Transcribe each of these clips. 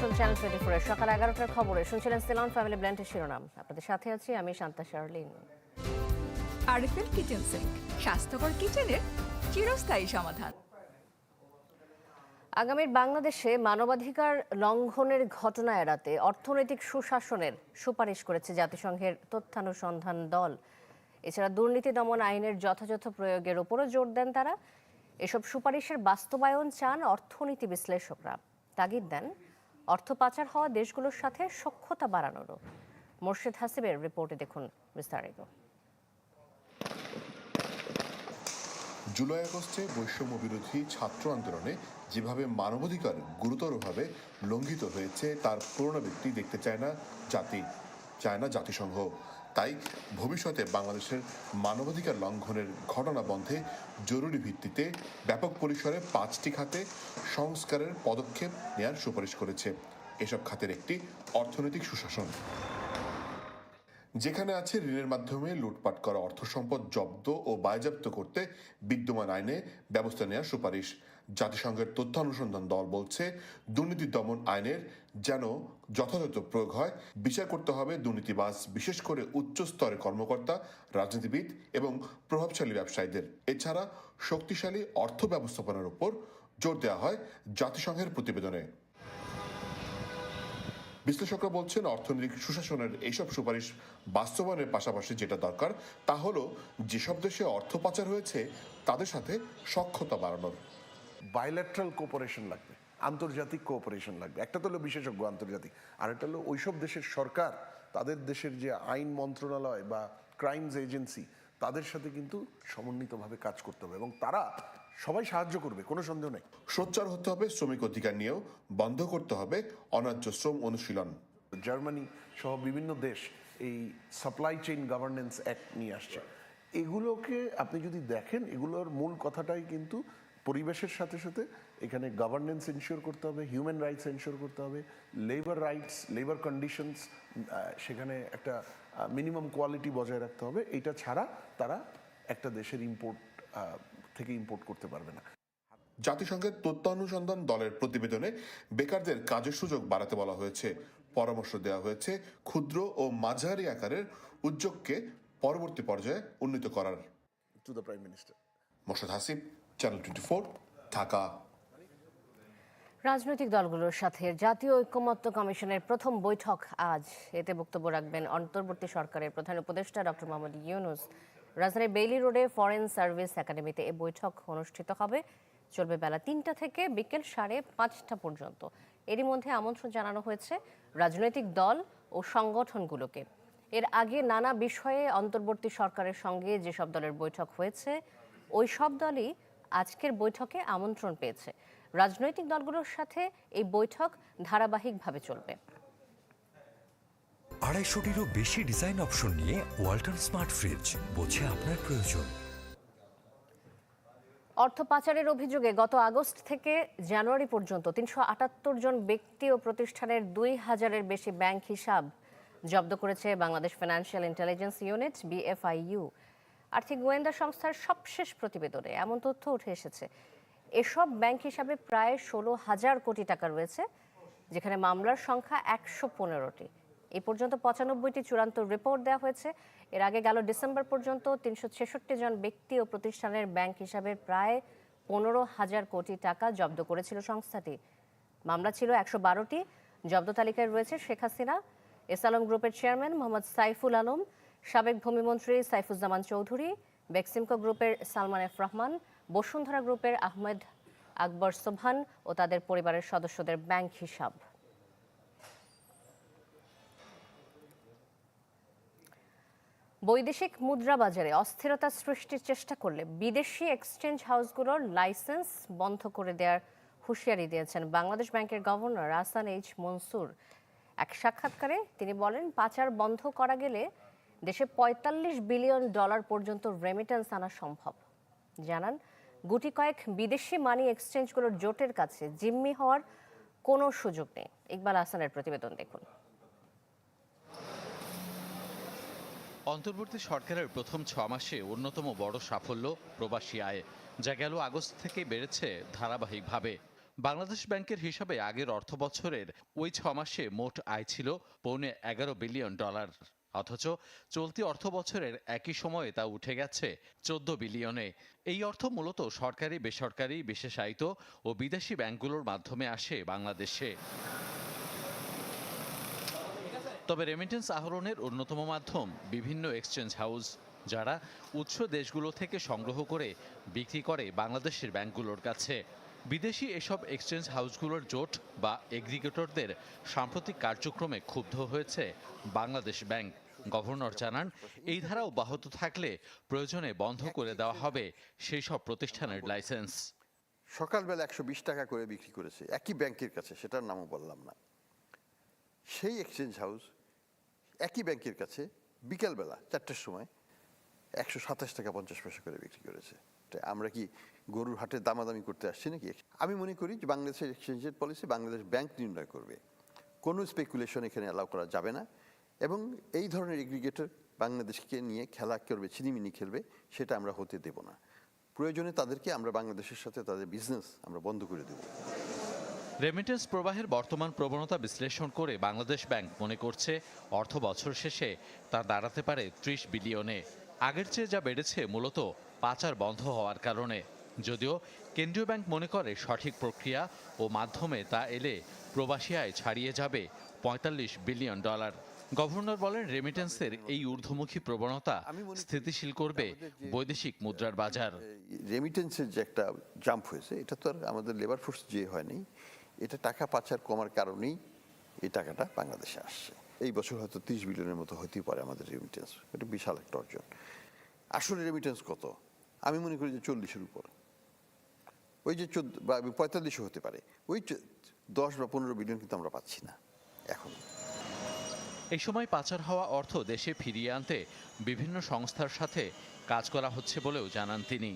আমন্ত্রণ channel twenty ফোরের সকাল এগারোটার খবরে শুনছিলেন সিলন ফ্যামিলি ব্ল্যান্ডের শিরোনাম। আপনাদের সাথে আছি আমি Shanta Sharlin. RFL kitchen sink স্বাস্থ্যকর কিচেনের চিরস্থায়ী সমাধান। আগামীর বাংলাদেশে মানবাধিকার লঙ্ঘনের ঘটনা এড়াতে অর্থনৈতিক সুশাসনের সুপারিশ করেছে জাতিসংঘের তথ্যানুসন্ধান দল। এছাড়া দুর্নীতি দমন আইনের যথাযথ প্রয়োগের উপরও জোর দেন তারা। এসব সুপারিশের বাস্তবায়ন চান অর্থনীতি বিশ্লেষকরা। তাগিদ দেন অর্থ পাচার হওয়া দেশগুলোর সাথে সক্ষতা বাড়ানোরও। মোর্শেদ হাসিবের রিপোর্টে দেখুন বিস্তারিত। জুলাই আগস্টে বৈষম্য বিরোধী ছাত্র আন্দোলনে যেভাবে মানবাধিকার গুরুতরভাবে লঙ্ঘিত হয়েছে, তার পুরনো ব্যক্তি দেখতে চায় না জাতি, চায় না জাতিসংঘ। তাই ভবিষ্যতে বাংলাদেশের মানবাধিকার লঙ্ঘনের ঘটনা বন্ধে জরুরি ভিত্তিতে ব্যাপক পরিসরে পাঁচটি খাতে সংস্কারের পদক্ষেপ নেয়ার সুপারিশ করেছে। এসব খাতের একটি অর্থনৈতিক সুশাসন। যেখানে আছে ঋণের মাধ্যমে লুটপাট করা অর্থ সম্পদ জব্দ ও বাজেয়াপ্ত করতে বিদ্যমান আইনে ব্যবস্থা নেওয়ার সুপারিশ। জাতিসংঘের তথ্য অনুসন্ধান দল বলছে, দুর্নীতি দমন আইনের যেন যথাযথ প্রয়োগ হয়, বিচার করতে হবে দুর্নীতিবাজ, বিশেষ করে উচ্চ স্তরের কর্মকর্তা, রাজনীতিবিদ এবং প্রভাবশালী ব্যবসায়ীদের। এছাড়া শক্তিশালী অর্থ ব্যবস্থাপনার উপর জোর দেওয়া হয় জাতিসংঘের প্রতিবেদনে। বিশ্লেষকরা বলছেন অর্থনৈতিক সুশাসনের এইসব সুপারিশ বাস্তবায়নের পাশাপাশি যেটা দরকার, তা হলো যেসব দেশে অর্থ পাচার হয়েছে, তাদের সাথে সক্ষতা বাড়ানোর। বাইল্যাট্রাল কোঅপারেশন লাগবে, আন্তর্জাতিক কোঅপারেশন লাগবে। একটা তো হলো বিশেষজ্ঞ আন্তর্জাতিক, আর একটা হলো ওইসব দেশের সরকার, তাদের দেশের যে আইন মন্ত্রণালয় বা ক্রাইমস এজেন্সি তাদের সাথে কিন্তু সমন্বিতভাবে কাজ করতে হবে। এবং তারা সবাই সাহায্য করবে কোনো সন্দেহ নেই। সোচ্চার হতে হবে শ্রমিক অধিকার নিয়েও বন্ধ করতে হবে অন্যায্য শ্রম অনুশীলন। জার্মানি সহ বিভিন্ন দেশ এই সাপ্লাই চেইন গভর্নেন্স অ্যাক্ট নিয়ে আসছে। এগুলোকে আপনি যদি দেখেন এগুলোর মূল কথাটাই কিন্তু পরিবেশের সাথে সাথে এখানে গভর্নেন্স এনশিওর করতে হবে হিউম্যান রাইটস এনশিওর করতে হবে লেবার রাইটস লেবার কন্ডিশনস সেখানে একটা মিনিমাম কোয়ালিটি বজায় রাখতে হবে। এটা ছাড়া তারা একটা দেশের ইম্পোর্ট থেকে ইম্পোর্ট করতে পারবে না। জাতিসংঘের তথ্য অনুসন্ধান দলের প্রতিবেদনে বেকারদের কাজের সুযোগ বাড়াতে বলা হয়েছে। পরামর্শ দেওয়া হয়েছে ক্ষুদ্র ও মাঝারি আকারের উদ্যোগকে পরবর্তী পর্যায়ে উন্নীত করার। To the prime minister Morshed Hasib channel twenty four Dhaka. রাজনৈতিক দলগুলোর সাথে জাতীয় ঐক্যমত্য কমিশনের প্রথম বৈঠক আজ। এতে বক্তব্য রাখবেন অন্তর্বর্তী সরকারের প্রধান উপদেষ্টা ডক্টর মোহাম্মদ ইউনুস। রাজধানীর বেইলি রোডে ফরেন সার্ভিস একাডেমিতে এ বৈঠক অনুষ্ঠিত হবে। চলবে বেলা তিনটা থেকে বিকেল সাড়ে পাঁচটা পর্যন্ত। এরই মধ্যে আমন্ত্রণ জানানো হয়েছে রাজনৈতিক দল ও সংগঠনগুলোকে। এর আগে নানা বিষয়ে অন্তর্বর্তী সরকারের সঙ্গে যেসব দলের বৈঠক হয়েছে, ওই সব দলই আজকের বৈঠকে আমন্ত্রণ পেয়েছে। রাজনৈতিক দলগুলোর সাথে এই বৈঠক ধারাবাহিকভাবে চলবে। আড়াইশোটিরও বেশি ডিজাইন অপশন নিয়ে ওয়াল্টন স্মার্ট ফ্রিজ বোঝে আপনার প্রয়োজন। অর্থ পাচারের অভিযোগে গত আগস্ট থেকে জানুয়ারি পর্যন্ত তিনশো আটাত্তর জন ব্যক্তি ও প্রতিষ্ঠানের দুই হাজারের বেশি ব্যাংক হিসাব জব্দ করেছে Bangladesh financial intelligence unit, BFIU. আর্থিক গোয়েন্দা সংস্থার সবশেষ প্রতিবেদনে এমন তথ্য উঠে এসেছে। এসব ব্যাংক হিসাবে প্রায় ষোলো হাজার কোটি টাকা রয়েছে, যেখানে মামলার সংখ্যা একশো পনেরোটি। এই পর্যন্ত পঁচানব্বইটি চূড়ান্ত রিপোর্ট দেওয়া হয়েছে। এর আগে গেল ডিসেম্বর পর্যন্ত তিনশো ছেষট্টি জন ব্যক্তি ও প্রতিষ্ঠানের ব্যাংক হিসাবে প্রায় পনেরো হাজার কোটি টাকা জব্দ করেছিল সংস্থাটি। মামলা ছিল একশো বারোটি, জব্দ তালিকায় রয়েছে শেখ হাসিনা, এস আলম গ্রুপের চেয়ারম্যান মোহাম্মদ সাইফুল আলম, সাবেক ভূমিমন্ত্রী সাইফুজ্জামান চৌধুরী, বেক্সিমকো গ্রুপের সালমান এফ রহমান, বসুন্ধরা গ্রুপের আহমেদ আকবর সোভান ও তাদের পরিবারের সদস্যদের ব্যাংক হিসাব। বৈদেশিক মুদ্রা বাজারে অস্থিরতা সৃষ্টির চেষ্টা করলে বিদেশি এক্সচেঞ্জ হাউসগুলোর লাইসেন্স বন্ধ করে দেওয়ার হুঁশিয়ারি দিয়েছেন বাংলাদেশ ব্যাংকের গভর্নর আসান এইচ মনসুর। এক সাক্ষাৎকারে তিনি বলেন, পাচার বন্ধ করা গেলে দেশে পঁয়তাল্লিশ বিলিয়ন ডলার পর্যন্ত রেমিটেন্স আনা সম্ভব। জানান, গুটি কয়েক বিদেশি মানি এক্সচেঞ্জগুলোর জোটের কাছে জিম্মি হওয়ার কোনো সুযোগ নেই। ইকবাল আসানের প্রতিবেদন দেখুন। অন্তর্বর্তী সরকারের প্রথম ছ মাসে অন্যতম বড় সাফল্য প্রবাসী আয়, যা গেল আগস্ট থেকে বেড়েছে ধারাবাহিকভাবে। বাংলাদেশ ব্যাংকের হিসাবে আগের অর্থ বছরের ওই ছ মাসে মোট আয় ছিল পৌনে এগারো বিলিয়ন ডলার। অথচ চলতি অর্থ বছরের একই সময়ে তা উঠে গেছে চোদ্দ বিলিয়নে। এই অর্থ মূলত সরকারি বেসরকারি বিশেষায়িত ও বিদেশি ব্যাংকগুলোর মাধ্যমে আসে বাংলাদেশে। তবে রেমিটেন্স আহরণের অন্যতম মাধ্যম বিভিন্ন এক্সচেঞ্জ হাউস যারা উৎস দেশগুলো থেকে সংগ্রহ করে বিক্রি করে বাংলাদেশের ব্যাংকগুলোর কাছে। বিদেশি এসব এক্সচেঞ্জ হাউসগুলোর জোট বা এগ্রিগেটরদের সাম্প্রতিক কার্যক্রমে ক্ষুব্ধ হয়েছে বাংলাদেশ ব্যাংক। গভর্নর জানান, এই ধারা অব্যাহত থাকলে প্রয়োজনে বন্ধ করে দেওয়া হবে সেই সব প্রতিষ্ঠানের লাইসেন্স সকালবেলা একশো বিশ টাকা করে বিক্রি করেছে, একই ব্যাংকের কাছে, সেটার নামও বললাম না। সেই এক্সচেঞ্জ হাউস একই ব্যাংকের কাছে বিকেলবেলা চারটের সময় একশো সাতাশ টাকা পঞ্চাশ পয়সা করে বিক্রি করেছে। তা আমরা কি গরুর হাটে দামাদামি করতে আসছি নাকি? আমি মনে করি যে বাংলাদেশের এক্সচেঞ্জের পলিসি বাংলাদেশ ব্যাংক নির্ণয় করবে। কোনো স্পেকুলেশন এখানে অ্যালাউ করা যাবে না এবং এই ধরনের এগ্রিগেটর বাংলাদেশকে নিয়ে খেলা করবে, ছিনিমিনি খেলবে, সেটা আমরা হতে দেব না। প্রয়োজনে তাদেরকে আমরা বাংলাদেশের সাথে তাদের বিজনেস আমরা বন্ধ করে দেবো। রেমিটেন্স প্রবাহের বর্তমান প্রবণতা বিশ্লেষণ করে বাংলাদেশ ব্যাংক মনে করছে অর্থ বছর শেষে তা দাঁড়াতে পারে ত্রিশ বিলিয়নে। আগের চেয়ে যা বেড়েছে মূলত পাচার বন্ধ হওয়ার কারণে। যদিও কেন্দ্রীয় ব্যাংক মনে করে সঠিক প্রক্রিয়া ও মাধ্যমে তা এলে প্রবাসী আয় ছাড়িয়ে যাবে পঁয়তাল্লিশ বিলিয়ন ডলার। গভর্নর বলেন রেমিটেন্সের এই ঊর্ধ্বমুখী প্রবণতা স্থিতিশীল করবে বৈদেশিক মুদ্রার বাজার। রেমিটেন্সের যে একটা জাম্প হয়েছে এটা তো আর আমাদের লেবার ফোর্স যে হয়নি এটা টাকা পাচার কমার কারণেই এই টাকাটা বাংলাদেশে আসছে। এই বছর হয়তো তিরিশ বিলিয়নের মতো হতেই পারে আমাদের রেমিটেন্স এটা বিশাল একটা অর্জন। আসলে রেমিটেন্স কত? আমি মনে করি যে চল্লিশের উপর। ওই যে চোদ্দ বা পঁয়তাল্লিশও হতে পারে। ওই দশ বা পনেরো বিলিয়ন কিন্তু আমরা পাচ্ছি না, এখন। এই সময় পাচার হওয়া অর্থ দেশে ফিরিয়ে আনতে বিভিন্ন সংস্থার সাথে কাজ করা হচ্ছে বলেও জানান তিনি।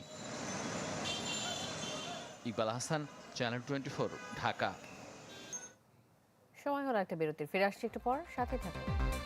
ইকবাল হাসান চ্যানেল টোয়েন্টি ঢাকা সময় হলো একটা বিরতির ফিরে আসছি একটু পর সাথে থাকুন।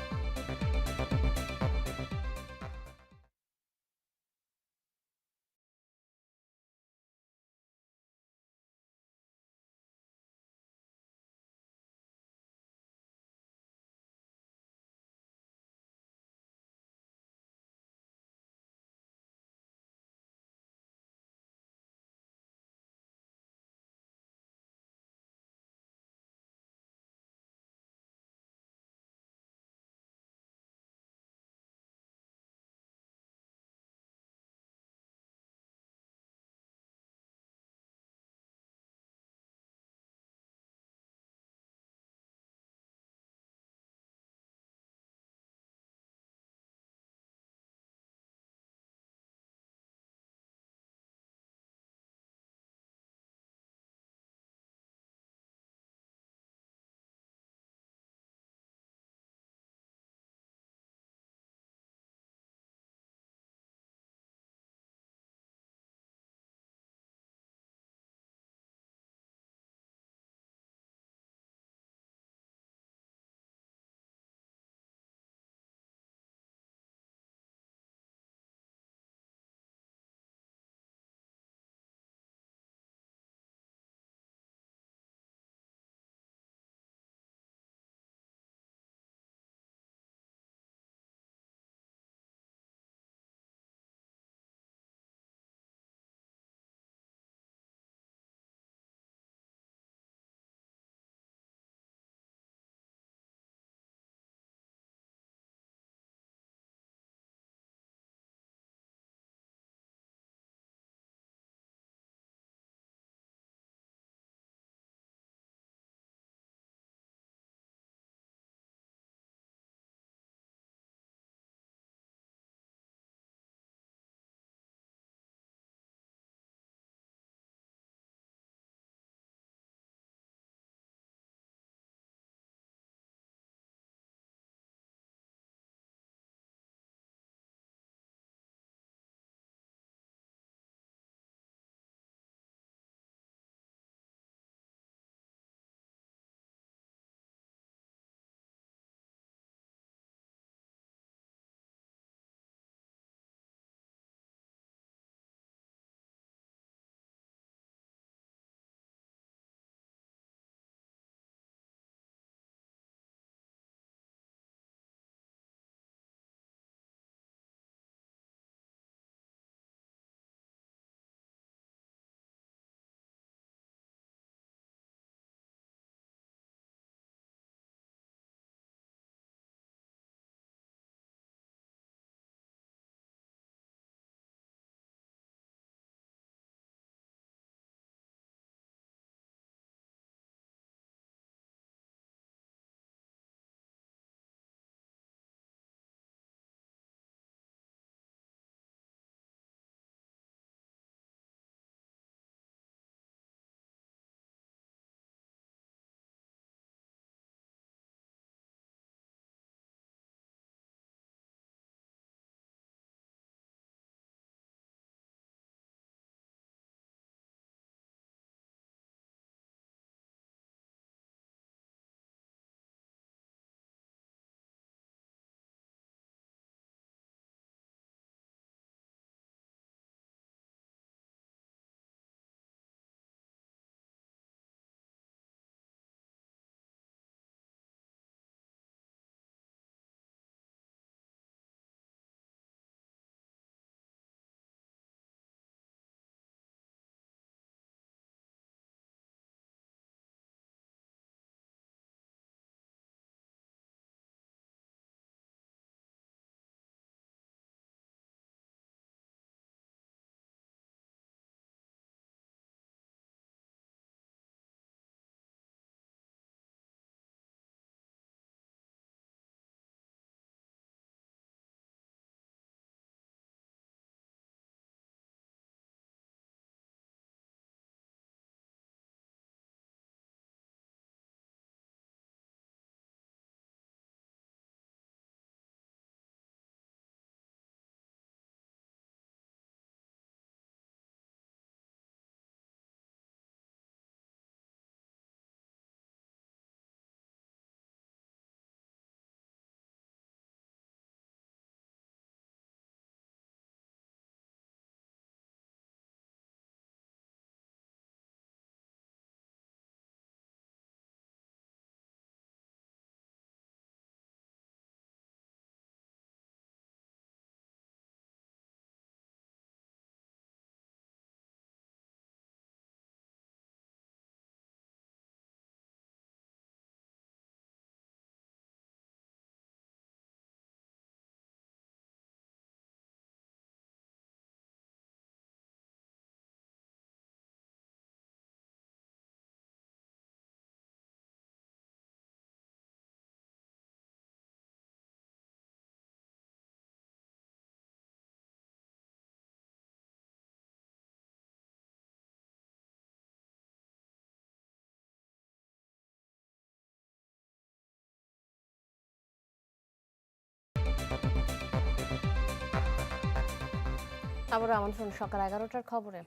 আবার আমন্ত্রণ সকাল এগারোটার খবরে।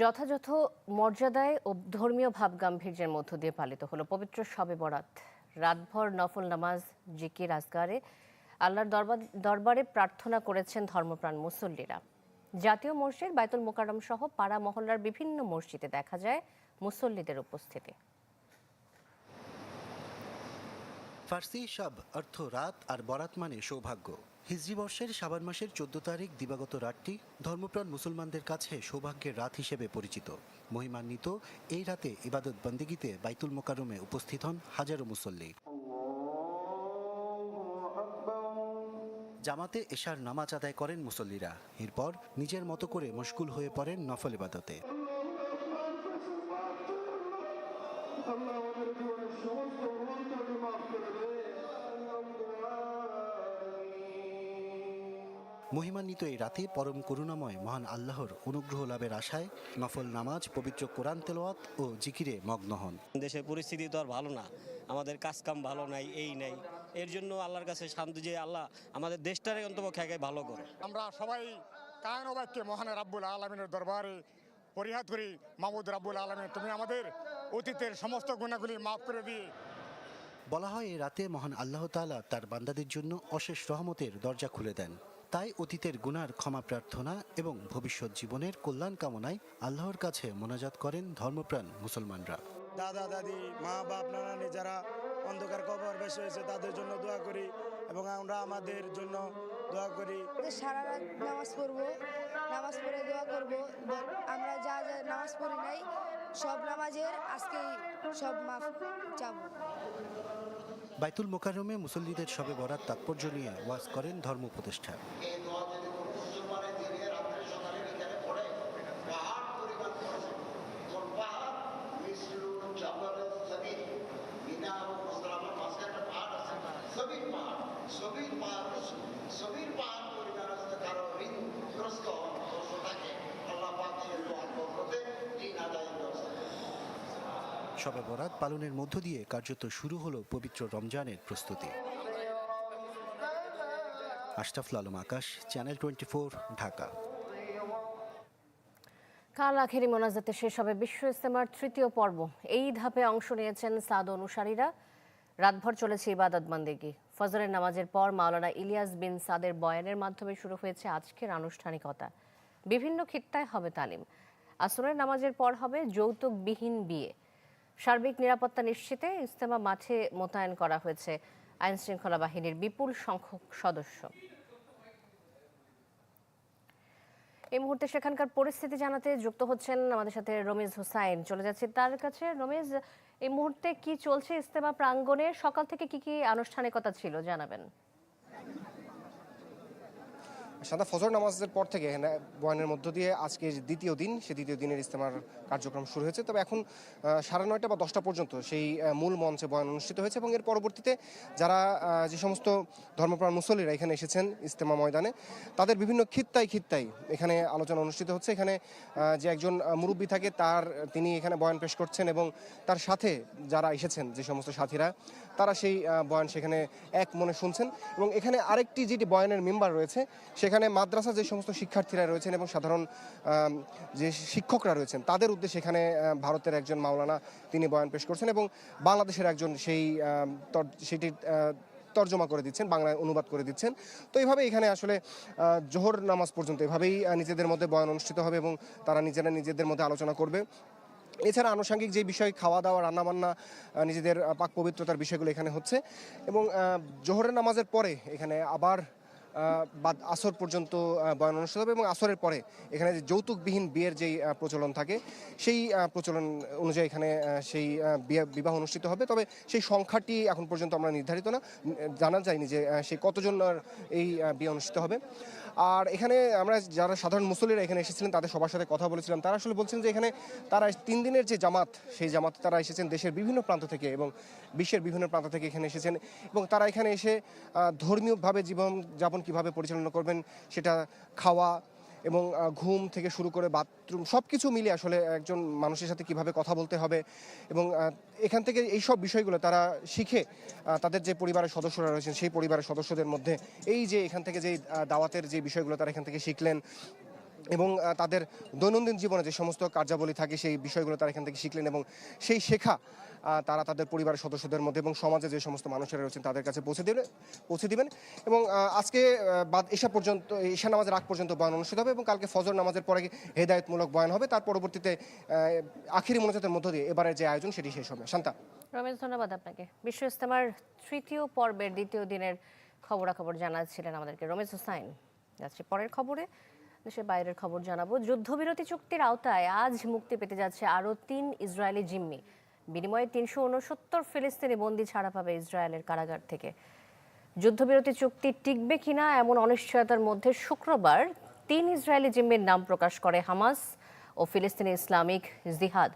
যথাযথ মর্যাদায় ও ধর্মীয় ভাব গাম্ভীর্যের মধ্য দিয়ে পালিত হলো পবিত্র শবে বরাত। রাতভর নফল নামাজ, জিকির, আজগারে, আল্লাহর দরবার দরবারে প্রার্থনা করেছেন ধর্মপ্রাণ মুসল্লিরা। জাতীয় মসজিদ, বাইতুল মোকাররম সহ পাড়া মহল্লার বিভিন্ন মসজিদে দেখা যায় মুসল্লিদের উপস্থিতি। ফার্সি শাব অর্থ রাত আর বরাত মানে সৌভাগ্য। হিজরি বর্ষের শাবান মাসের চোদ্দ তারিখ দিবাগত রাতটি ধর্মপ্রাণ মুসলমানদের কাছে সৌভাগ্যের রাত হিসেবে পরিচিত। মহিমান্বিত এই রাতে ইবাদত বন্দিগিতে বাইতুল মোকারমে উপস্থিত হন হাজারো মুসল্লি। জামাতে এশার নামাজ আদায় করেন মুসল্লিরা। এরপর নিজের মতো করে মশগুল হয়ে পড়েন নফল ইবাদতে। মহিমান্বিত এই রাতে পরম করুণাময় মহান আল্লাহর অনুগ্রহ লাভের আশায় নফল নামাজ পবিত্র কোরআন তেলাওয়াত ও জিকিরে মগ্ন হন। দেশের পরিস্থিতি তো আর ভালো না। আমাদের কাজ কাম ভালো নাই এই নাই। এর জন্য আল্লাহর কাছে শান্তি যে আল্লাহ আমাদের দেশটারে অন্তপক্ষে আগে ভালো করে। আমরা সবাই কায়ন বাক্যে মহান রাব্বুল আলমিনের দরবারে পরিহাত করি মাহমুদ রাব্বুল আলমিন তুমি আমাদের অতীতের সমস্ত গুণাগুলি মাফ করে দিয়ে। বলা হয় এই রাতে মহান আল্লাহ তাআলা তার বান্দাদের জন্য অশেষ রহমতের দরজা খুলে দেন। তাই অতীতের গুনার ক্ষমা প্রার্থনা এবং ভবিষ্যৎ জীবনের কল্যাণ কামনায় আল্লাহর কাছে মোনাজাত করেন ধর্মপ্রাণ মুসলমানরা। দাদা দাদি মা বাপ নানানি যারা অন্ধকার কবর বেশি হয়েছে তাদের জন্য দোয়া করি এবং আমরা আমাদের জন্য দোয়া করি। সারা রাত নামাজ পড়ব নামাজ পড়ে দোয়া করব আমরা যা যা নামাজ পড়ি নাই সব নামাজের আজকেই সব মাফ চাবো। বাইতুল মোকারমে মুসল্লিদের সবে বরাত তাৎপর্য নিয়ে ওয়াজ করেন ধর্ম উপদেষ্টা। সবে বরাত পালনের মধ্য দিয়ে কার্যত শুরু হলো পবিত্র রমজানের প্রস্তুতি। Ashraful Alam Akash channel twenty Dhaka. কাল আখেরি মোনাজাতে শেষ হবে বিশ্ব ইস্তেমার তৃতীয় পর্ব। এই ধাপে অংশ নিয়েছেন সাদ অনুসারীরা। রাতভর চলেছে ইবাদত বান্দেগি। ফজরের নামাজের পর মাওলানা ইলিয়াস বিন সাদের বয়ানের মাধ্যমে শুরু হয়েছে আজকের আনুষ্ঠানিকতা। বিভিন্ন খিত্তায় হবে তালিম। আসরের নামাজের পর হবে যৌতুকবিহীন বিয়ে। সার্বিক নিরাপত্তা নিশ্চিতে ইস্তেমা মাঠে মোতায়েন করা হয়েছে আইন শৃঙ্খলা বাহিনীর বিপুল সংখ্যক সদস্য। এই মুহূর্তে সেখানকার পরিস্থিতি জানাতে যুক্ত হচ্ছেন আমাদের সাথে রমিজ হুসাইন। চলে যাচ্ছে তার কাছে। রমিজ, এই মুহূর্তে কি চলছে ইস্তেমা প্রাঙ্গণে? সকাল থেকে কি কি আনুষ্ঠানিকতা ছিল? জানাবেন। সাদা ফজর নামাজের পর থেকে এখানে বয়ানের মধ্য দিয়ে আজকে দ্বিতীয় দিন, সে দ্বিতীয় দিনের ইস্তেমার কার্যক্রম শুরু হয়েছে। তবে এখন সাড়ে নয়টা বা দশটা পর্যন্ত সেই মূল মঞ্চে বয়ান অনুষ্ঠিত হয়েছে এবং এর পরবর্তীতে যারা যে সমস্ত ধর্মপ্রাণ মুসল্লিরা এখানে এসেছেন ইস্তেমা ময়দানে, তাদের বিভিন্ন খিত্তায় খিত্তায় এখানে আলোচনা অনুষ্ঠিত হচ্ছে। এখানে যে একজন মুরব্বী থাকে, তার, তিনি এখানে বয়ান পেশ করছেন এবং তার সাথে যারা এসেছেন, যে সমস্ত সাথীরা তারা সেই বয়ান সেখানে এক মনে শুনছেন। এবং এখানে আরেকটি যেটি বয়ানের মেম্বার রয়েছে, সেখানে মাদ্রাসা যে সমস্ত শিক্ষার্থীরা রয়েছেন এবং সাধারণ যে শিক্ষকরা রয়েছেন, তাদের উদ্দেশ্যে এখানে ভারতের একজন মাওলানা তিনি বয়ান পেশ করছেন এবং বাংলাদেশের একজন সেই সেটি তর্জমা করে দিচ্ছেন, বাংলায় অনুবাদ করে দিচ্ছেন। তো এইভাবে এখানে আসলে জোহর নামাজ পর্যন্ত এভাবেই নিজেদের মধ্যে বয়ান অনুষ্ঠিত হবে এবং তারা নিজেরা নিজেদের মধ্যে আলোচনা করবে। এছাড়া আনুষঙ্গিক যে বিষয় খাওয়া দাওয়া রান্নাবান্না নিজেদের পাক পবিত্রতার বিষয়গুলো এখানে হচ্ছে এবং জোহরের নামাজের পরে এখানে আবার বাদ আসর পর্যন্ত বয়ান অনুষ্ঠিত হবে এবং আসরের পরে এখানে যে যৌতুকবিহীন বিয়ের যেই প্রচলন থাকে, সেই প্রচলন অনুযায়ী এখানে সেই বিবাহ অনুষ্ঠিত হবে। তবে সেই সংখ্যাটি এখন পর্যন্ত আমরা নির্ধারিত না। জানা যায়নি যে সেই কতজন এই বিয়ে অনুষ্ঠিত হবে। আর এখানে আমরা যারা সাধারণ মুসল্লিরা এখানে এসেছিলেন, তাদের সবার সাথে কথা বলেছিলাম। তারা আসলে বলছেন যে এখানে তারা তিন দিনের যে জামাত, সেই জামাত তারা এসেছেন দেশের বিভিন্ন প্রান্ত থেকে এবং বিশ্বের বিভিন্ন প্রান্ত থেকে এখানে এসেছেন এবং তারা এখানে এসে ধর্মীয়ভাবে জীবন যাপন কীভাবে পরিচালনা করবেন, সেটা খাওয়া এবং ঘুম থেকে শুরু করে বাথরুম সব কিছু মিলে আসলে একজন মানুষের সাথে কীভাবে কথা বলতে হবে এবং এখান থেকে এই সব বিষয়গুলো তারা শিখে তাদের যে পরিবারের সদস্যরা রয়েছেন সেই পরিবারের সদস্যদের মধ্যে এই যে এখান থেকে যে দাওয়াতের যে বিষয়গুলো তারা এখান থেকে শিখলেন এবং তাদের দৈনন্দিন জীবনে যে সমস্ত কার্যাবলী থাকে, সেই বিষয়গুলো তারা এখান থেকে শিখলেন এবং সেই শেখা তারা তাদের পরিবারের সদস্যদের মধ্যে এবং সমাজে যে সমস্ত মানুষেরা রয়েছেন তাদের কাছে পৌঁছে দেবেন পৌঁছে দিবেন। এবং আজকে বাদ এশা পর্যন্ত এশা নামাজের আগ পর্যন্ত বয়ান অনুষ্ঠিত হবে এবং কালকে ফজর নামাজের পরে হেদায়তমূলক বয়ান হবে। তার পরবর্তীতে আখিরি মনোজাতের মধ্য দিয়ে এবারের যে আয়োজন, সেটি শেষ হবে। শান্তা। রমেশ, ধন্যবাদ আপনাকে। বিশ্ব ইস্তেমার তৃতীয় পর্বের দ্বিতীয় দিনের খবরাখবর জানাচ্ছিলেন আমাদেরকে রমেশ হোসাইন। যাচ্ছি পরের খবরে। দেশের বাইরের খবর জানাব। যুদ্ধবিরতি চুক্তির আওতায় আজ মুক্তি পেতে যাচ্ছে আরও তিন ইসরায়েলি জিম্মি। বিনিময়ে তিনশো উনসত্তর ফিলিস্তিনি বন্দি ছাড়া পাবে ইসরায়েলের কারাগার থেকে। যুদ্ধবিরতি চুক্তি টিকবে কিনা এমন অনিশ্চয়তার মধ্যে শুক্রবার তিন ইসরায়েলি জিম্মির নাম প্রকাশ করে হামাস ও ফিলিস্তিনি ইসলামিক জিহাদ।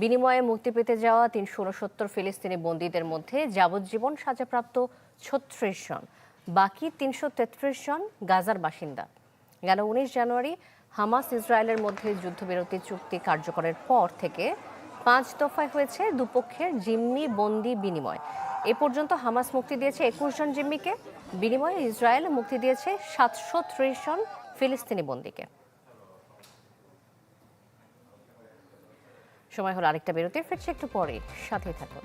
বিনিময়ে মুক্তি পেতে যাওয়া তিনশো উনসত্তর ফিলিস্তিনি বন্দীদের মধ্যে যাবজ্জীবন সাজাপ্রাপ্ত ছত্রিশ জন। বাকি তিনশো তেত্রিশ জন গাজার বাসিন্দা। গেল উনিশ জানুয়ারি, হামাস ইসরায়েলের মধ্যে যুদ্ধবিরতি চুক্তি কার্যকরের পর থেকে পাঁচ দফায় হয়েছে দুপক্ষের জিম্মি বন্দি বিনিময়। এ পর্যন্ত হামাস মুক্তি দিয়েছে একুশ জন জিম্মিকে, বিনিময়ে ইসরায়েল মুক্তি দিয়েছে সাতশো ত্রিশ জন ফিলিস্তিনি বন্দিকে। সময় হলো আরেকটা বিরতির, ফিরছে একটু পরে সাথেই থাকুন।